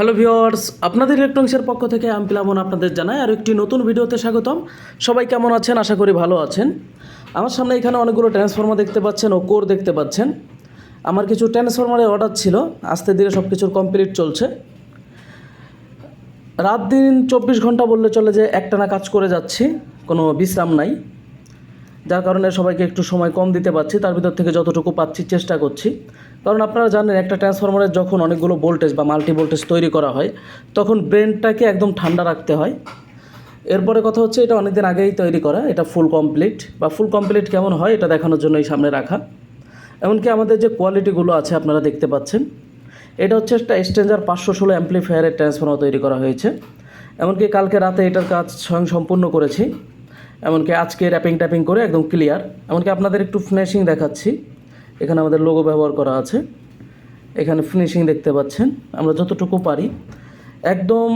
Hello viewers আপনাদের ইলেকট্রনিক্সের পক্ষ থেকে আমি পিলামন আপনাদের জানাই আর একটি নতুন ভিডিওতে স্বাগতম। সবাই কেমন আছেন? আশা করি ভালো আছেন। আমার সামনে এখানে অনেকগুলো ট্রান্সফর্মার দেখতে পাচ্ছেন ও কোর দেখতে পাচ্ছেন। আমার কিছু ট্রান্সফর্মারের অর্ডার ছিল, আস্তে ধীরে সব কিছুর কমপ্লিট চলছে। রাত দিন চব্বিশ ঘণ্টা বললে চলে যে একটানা কাজ করে যাচ্ছি, কোনো বিশ্রাম নাই। যার কারণে সবাইকে একটু সময় কম দিতে পারছি, তার ভিতর থেকে যতটুকু পাচ্ছি চেষ্টা করছি। কারণ আপনারা জানেন, একটা ট্রান্সফরমারের যখন অনেকগুলো ভোল্টেজ বা মাল্টি ভোল্টেজ তৈরি করা হয়, তখন ব্রেনটাকে একদম ঠান্ডা রাখতে হয়। এরপরে কথা হচ্ছে, এটা অনেকদিন আগেই তৈরি করা, এটা ফুল কমপ্লিট বা ফুল কমপ্লিট কেমন হয়, এটা দেখানোর জন্য এই সামনে রাখা। এমনকি আমাদের যে কোয়ালিটিগুলো আছে, আপনারা দেখতে পাচ্ছেন। এটা হচ্ছে একটা স্ট্রেঞ্জার পাঁচশো ষোলো অ্যাম্প্লিফায়ারের ট্রান্সফর্মার তৈরি করা হয়েছে। এমনকি কালকে রাতে এটার কাজ স্বয়ং সম্পূর্ণ করেছি। এমনকি আজকে র্যাপিং ট্যাপিং করে একদম ক্লিয়ার এমনকি আপনাদের একটু ফিনিশিং দেখাচ্ছি। এখানে আমাদের লোগো ব্যবহার করা আছে। এখানে ফিনিশিং দেখতে পাচ্ছেন। আমরা যতটুকু পারি, একদম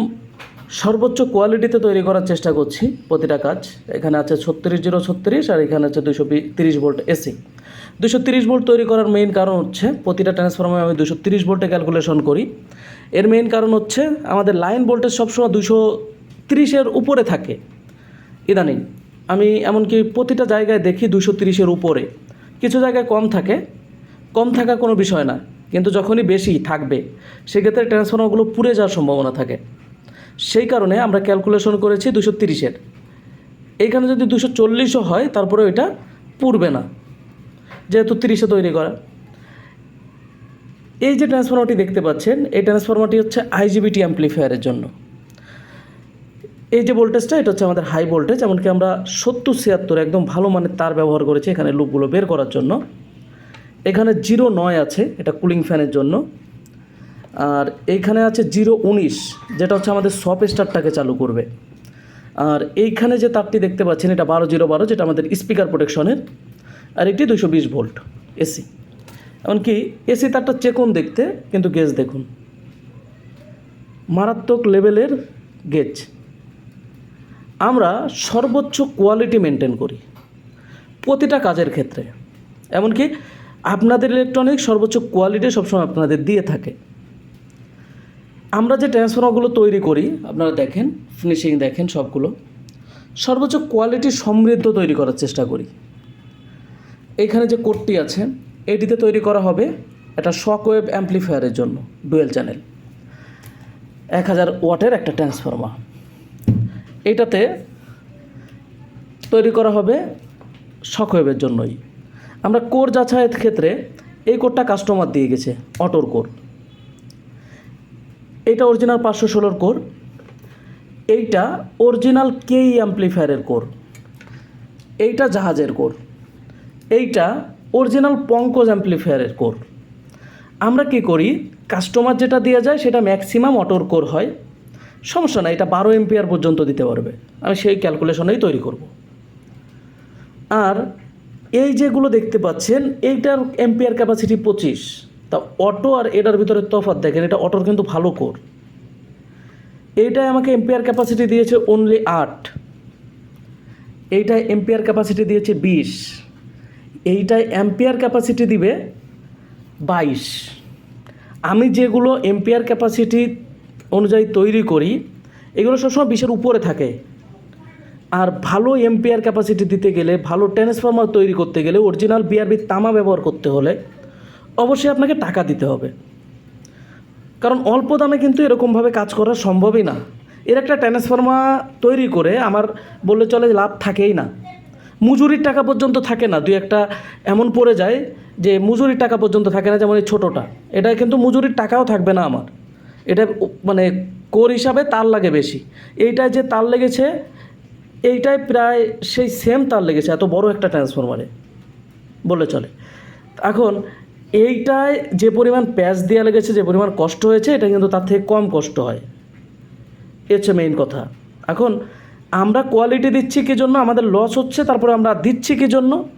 সর্বোচ্চ কোয়ালিটিতে তৈরি করার চেষ্টা করছি প্রতিটা কাজ। এখানে আছে ছত্রিশ জিরো ছত্রিশ আর এখানে আছে দুশো তিরিশ ভোল্ট এসি দুশো তিরিশ ভোল্ট তৈরি করার মেইন কারণ হচ্ছে, প্রতিটা ট্রান্সফর্মারে আমি দুশো তিরিশ ভোল্টে ক্যালকুলেশন করি। এর মেইন কারণ হচ্ছে, আমাদের লাইন ভোল্টেজ সবসময় দুশো তিরিশের উপরে থাকে। ইদানিং আমি এমনকি প্রতিটা জায়গায় দেখি দুশো তিরিশের উপরে। কিছু জায়গায় কম থাকে, কম থাকা কোনো বিষয় না। কিন্তু যখনই বেশি থাকবে, সেক্ষেত্রে ট্রান্সফর্মারগুলো পুড়ে যাওয়ার সম্ভাবনা থাকে। সেই কারণে আমরা ক্যালকুলেশন করেছি দুশো তিরিশের। এইখানে যদি দুশো চল্লিশও হয় তারপরে ওইটা পুড়বে না, যেহেতু তিরিশে তৈরি করা। এই যে ট্রান্সফর্মারটি দেখতে পাচ্ছেন, এই ট্রান্সফর্মারটি হচ্ছে আইজিবিটি অ্যাম্প্লিফায়ারের জন্য। এই যে ভোল্টেজটা এটা হচ্ছে আমাদের হাই ভোল্টেজ এমনকি আমরা সত্তর ছিয়াত্তর একদম ভালো মানের তার ব্যবহার করেছি এখানে লুপগুলো বের করার জন্য। এখানে জিরো নয় আছে, এটা কুলিং ফ্যানের জন্য। আর এইখানে আছে জিরো উনিশ, যেটা হচ্ছে আমাদের সপ স্টারটাকে চালু করবে। আর এইখানে যে তারটি দেখতে পাচ্ছেন, এটা বারো জিরো বারো, যেটা আমাদের স্পিকার প্রোটেকশনের আর একটি দুশো বিশ ভোল্ট এসি এমনকি এসি তারটা চেকুন দেখতে, কিন্তু গেজ দেখুন। মারাত্মক লেভেলের গেজ আমরা সর্বোচ্চ কোয়ালিটি মেনটেন করি প্রতিটা কাজের ক্ষেত্রে। এমনকি আপনাদের ইলেকট্রনিক সর্বোচ্চ কোয়ালিটি সবসময় আপনাদের দিয়ে থাকে। আমরা যে ট্রান্সফর্মারগুলো তৈরি করি, আপনারা দেখেন ফিনিশিং দেখেন সবগুলো, সর্বোচ্চ কোয়ালিটি সমৃদ্ধ তৈরি করার চেষ্টা করি। এখানে যে কোডটি আছে, এটিতে তৈরি করা হবে একটা শকওয়েভ অ্যাম্প্লিফায়ারের জন্য ডুয়েল চ্যানেল এক হাজার ওয়াটের একটা ট্রান্সফর্মার এইটাতে তৈরি করা হবে শকওয়েভের জন্যই। আমরা কোর যাচাইয়ের ক্ষেত্রে এই কোডটা কাস্টমার দিয়ে গেছে অটোর কোর এইটা অরিজিনাল পাঁচশো ষোলোর কোর এইটা অরিজিনাল কেই অ্যাম্প্লিফায়ারের কোর এইটা জাহাজের কোর এইটা অরিজিনাল পঙ্কজ অ্যাম্প্লিফায়ারের কোর আমরা কি করি কাস্টমার যেটা দেওয়া যায়, সেটা ম্যাক্সিমাম অটোর কোর হয়। সমস্যা নাই, এটা বারো এমপিআর পর্যন্ত দিতে পারবে। আমি সেই ক্যালকুলেশনেই তৈরি করব। আর এই যেগুলো দেখতে পাচ্ছেন, এইটার এমপিআর ক্যাপাসিটি পঁচিশ। তা অটো আর এটার ভিতরে তফাৎ দেখেন, এটা অটোর কিন্তু ভালো কোর এইটাই আমাকে এমপিআর ক্যাপাসিটি দিয়েছে অনলি আট। এইটায় এমপিআর ক্যাপাসিটি দিয়েছে বিশ। এইটায় অ্যাম্পিয়ার ক্যাপাসিটি দিবে বাইশ। আমি যেগুলো এমপিআর ক্যাপাসিটি অনুযায়ী তৈরি করি, এগুলো সবসময় বিশের উপরে থাকে। আর ভালো এমপিআর ক্যাপাসিটি দিতে গেলে, ভালো ট্রান্সফর্মার তৈরি করতে গেলে অরিজিনাল বিআরবি তামা ব্যবহার করতে হলে অবশ্যই আপনাকে টাকা দিতে হবে। কারণ অল্প দামে কিন্তু এরকমভাবে কাজ করা সম্ভবই না। এর একটা ট্রান্সফর্মার তৈরি করে আমার বললে চলে লাভ থাকেই না। মজুরির টাকা পর্যন্ত থাকে না। দুই একটা এমন পড়ে যায় যে মজুরির টাকা পর্যন্ত থাকে না যেমন এই ছোটোটা। এটা কিন্তু মজুরির টাকাও থাকবে না আমার। এটা মানে কোর হিসাবে তার লাগে বেশি। এইটায় যে তার লেগেছে, এইটায় প্রায় সেই সেম তার লেগেছে, এত বড় একটা ট্রান্সফরমারে বলে চলে। এখন এইটায় যে পরিমাণ প্যাচ দেওয়া লেগেছে, যে পরিমাণ কষ্ট হয়েছে, এটা কিন্তু তার থেকে কম কষ্ট হয়। এ হচ্ছে মেইন কথা। এখন আমরা কোয়ালিটি দিচ্ছি কি জন্য? আমাদের লস হচ্ছে, তারপরে আমরা দিচ্ছি কি জন্য?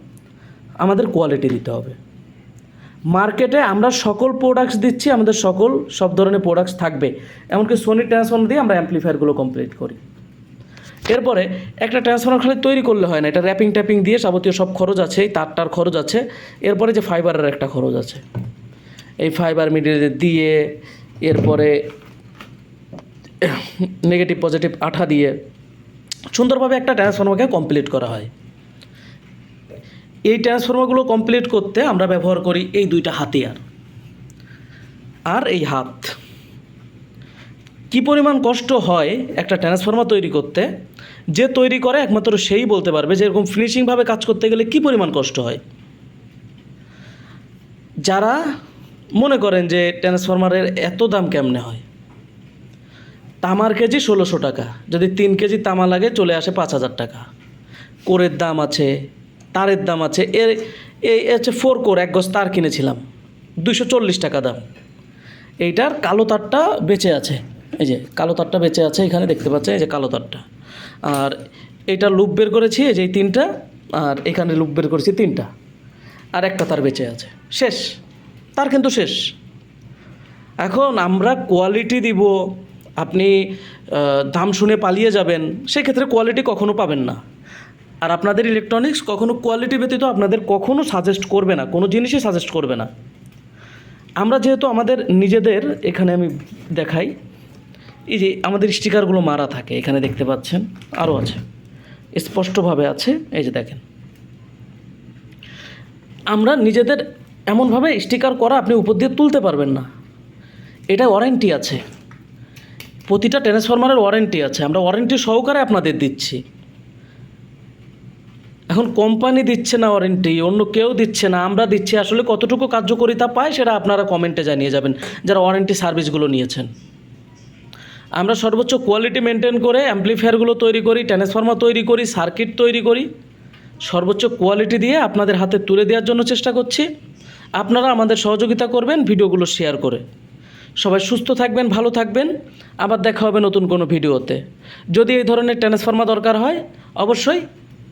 আমাদের কোয়ালিটি দিতে হবে। মার্কেটে আমরা সকল প্রোডাক্টস দিচ্ছি, আমাদের সকল সব ধরনের প্রোডাক্টস থাকবে। এমনকি সোনি ট্রান্সফর্মার দিয়ে আমরা অ্যাম্প্লিফায়ারগুলো কমপ্লিট করি। এরপরে একটা ট্রান্সফর্মার খালি তৈরি করলে হয় না, এটা র্যাপিং ট্যাপিং দিয়ে যাবতীয় সব খরচ আছে, এই তারটার খরচ আছে। এরপরে যে ফাইবারের একটা খরচ আছে। এই ফাইবার মিডিয়াতে দিয়ে এরপরে নেগেটিভ পজিটিভ আঠা দিয়ে সুন্দরভাবে একটা ট্রান্সফর্মারকে কমপ্লিট করা হয়। এই ট্রান্সফর্মারগুলো কমপ্লিট করতে আমরা ব্যবহার করি এই দুইটা হাতিয়ার আর। এই হাত। কি পরিমাণ কষ্ট হয় একটা ট্রান্সফর্মার তৈরি করতে? যে তৈরি করে একমাত্র সেই বলতে পারবে যে এরকম ফিনিশিংভাবে কাজ করতে গেলে কি পরিমাণ কষ্ট হয়? যারা মনে করেন যে ট্রান্সফর্মারের এত দাম কেমনে হয়? তামার কেজি ষোলোশো টাকা। যদি তিন কেজি তামা লাগে চলে আসে পাঁচ হাজার টাকা। কোরের দাম আছে তারের দাম আছে। এর, এই হচ্ছে ফোর কোর এক গজ তার কিনেছিলাম। দুশো চল্লিশ টাকা দাম। এইটার কালো তারটা বেঁচে আছে। এই যে কালো তারটা বেঁচে আছে, এখানে দেখতে পাচ্ছেন, এই যে কালো তারটা। আর এইটা লুপ বের করেছি, এই যে এই তিনটা, আর এখানে লুপ বের করেছি তিনটা। আর একটা তার বেঁচে আছে। শেষ। তার কিন্তু শেষ। এখন আমরা কোয়ালিটি দিব। আপনি দাম শুনে পালিয়ে যাবেন। সেক্ষেত্রে কোয়ালিটি কখনো পাবেন না। আর আপনাদের ইলেকট্রনিক্স কখনো কোয়ালিটি ব্যতীত আপনাদের কখনো সাজেস্ট করবে না, কোনো জিনিসই সাজেস্ট করবে না। আমরা যেহেতু আমাদের নিজেদের, এখানে আমি দেখাই, এই যে আমাদের স্টিকারগুলো মারা থাকে, এখানে দেখতে পাচ্ছেন আরও আছে। স্পষ্টভাবে আছে, এই যে দেখেন। আমরা নিজেদের এমনভাবে স্টিকার করা আপনি উপর দিয়ে তুলতে পারবেন না। এটা ওয়ারেন্টি আছে। প্রতিটা ট্রান্সফরমারের ওয়ারেন্টি আছে। আমরা ওয়ারেন্টি সহকারে আপনাদের দিচ্ছি। এখন কোম্পানি দিচ্ছে না ওয়ারেন্টি অন্য কেউ দিচ্ছে না, আমরা দিচ্ছি, আসলে কতটুকু কার্যকারিতা পায় সেটা আপনারা কমেন্টে জানিয়ে যাবেন, যারা ওয়ারেন্টি সার্ভিসগুলো নিয়েছেন। আমরা সর্বোচ্চ কোয়ালিটি মেনটেন করে অ্যাম্প্লিফায়ারগুলো তৈরি করি ট্রান্সফর্মার তৈরি করি সার্কিট তৈরি করি, সর্বোচ্চ কোয়ালিটি দিয়ে আপনাদের হাতে তুলে দেওয়ার জন্য চেষ্টা করছি। আপনারা আমাদের সহযোগিতা করবেন ভিডিওগুলো শেয়ার করে। সবাই সুস্থ থাকবেন, ভালো থাকবেন, আবার দেখা হবে নতুন কোনো ভিডিওতে যদি এই ধরনের ট্রান্সফর্মার দরকার হয়, অবশ্যই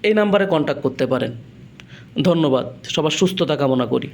এই নাম্বারে কন্ট্যাক্ট করতে পারেন। ধন্যবাদ সবার সুস্থতা কামনা করি।